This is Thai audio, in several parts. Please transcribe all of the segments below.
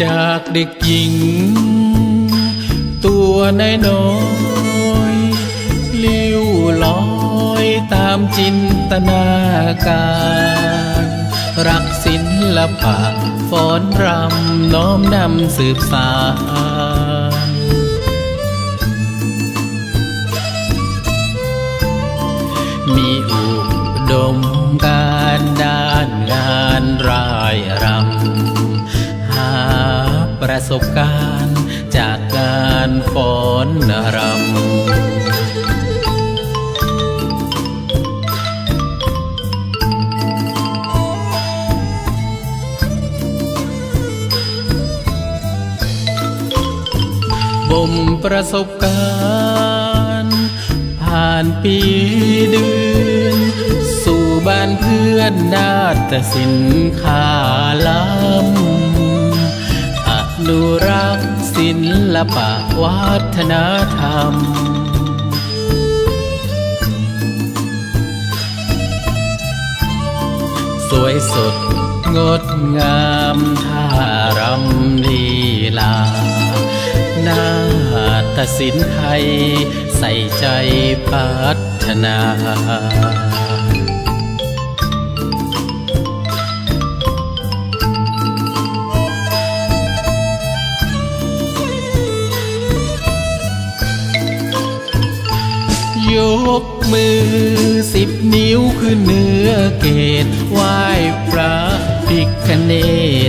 จากเด็กหญิง ตัวน้อยน้อยลิ้วลอยตามจินตนาการ รักศิลปะฟ้อนรำน้อมนำสืบสานมีอุดมการ ประสบการณ์จากการฟ้อนรำบ่มประสบการณ์ ผ่านปีเดือน สู่บ้านเพื่อนนาฏศิลป์ขาล้ำ อนุรักษ์ศิลปะวัฒนธรรม สวยสดงดงามท่ารำลีลา นาฏศิลป์ไทยใส่ใจพัฒนา มือสิบนิ้วคือเนื้อเกตไหว้พระพิคเน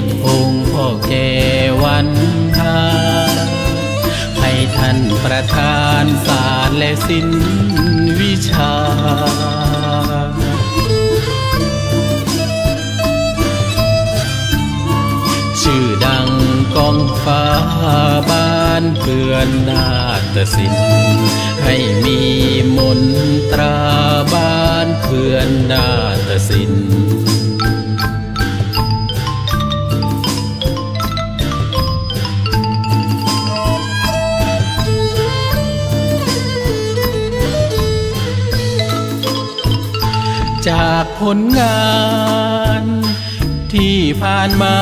ตองค์พ่อแก่วันทาให้ท่านประธานศาสตร์และศิลป์วิชาชื่อดังกองฟ้าบ้า เพื่อนนาฏศิลป์ให้มีมนตราบ้านเพื่อนนาฏศิลป์จากผลงานที่ผ่านมา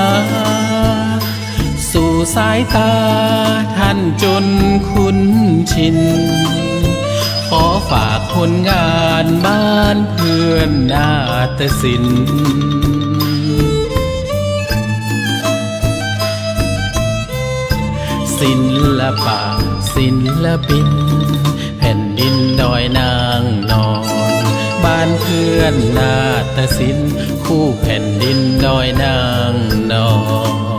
สู่สายตาท่านจนคุ้นชิน ขอฝากผลงานบ้านเพื่อนนาฏศิลป์ศิลปะศิลปิน แผ่นดินดอยนางนอน บ้านเพื่อนนาฏศิลคู่แผ่นดินดอยนางนอน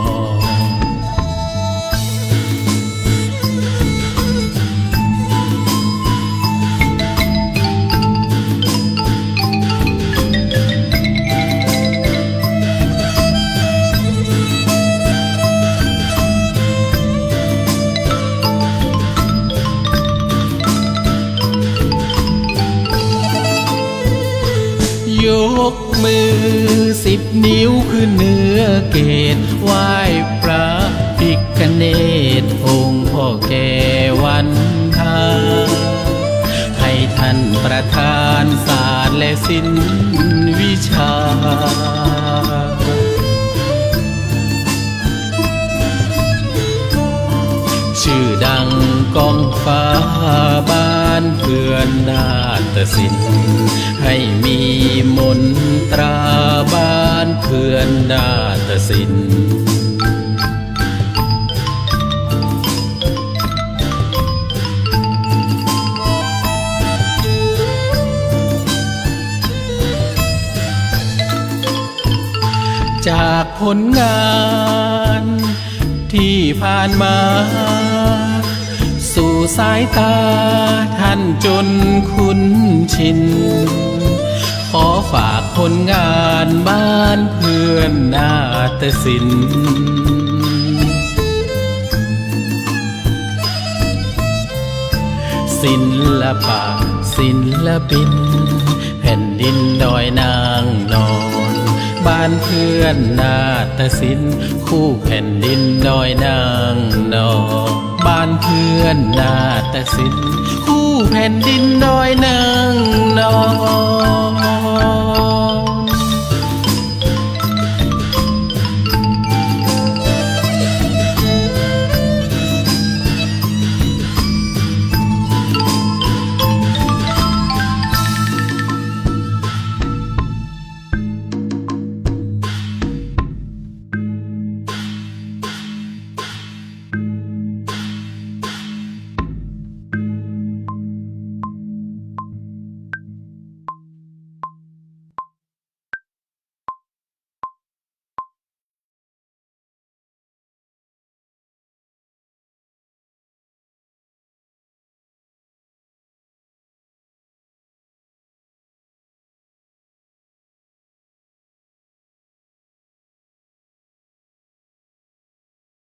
ยกมือสิบนิ้วคือเนื้อเกตไหว้พระพิคเนตองค์พ่อแก่วันทาให้ท่านประธานศาสตร์และศิลป์วิชาชื่อดังกองฟ้า เพื่อนนาฏศิลป์ให้มีมนตราบ้านเพื่อนนาฏศิลป์จากผลงานที่ผ่านมา สู่สายตาท่านจนคุ้นชิน ขอฝากผลงานบ้านเพื่อนนาฏศิลป์ศิลปะศิลปิน แผ่นดินดอยนางนอน บ้านเพื่อนนาตสิน คู่แผ่นดินน้อยนางนอบ้านเพื่อนนาตสิน คู่แผ่นดินน้อยนางนอ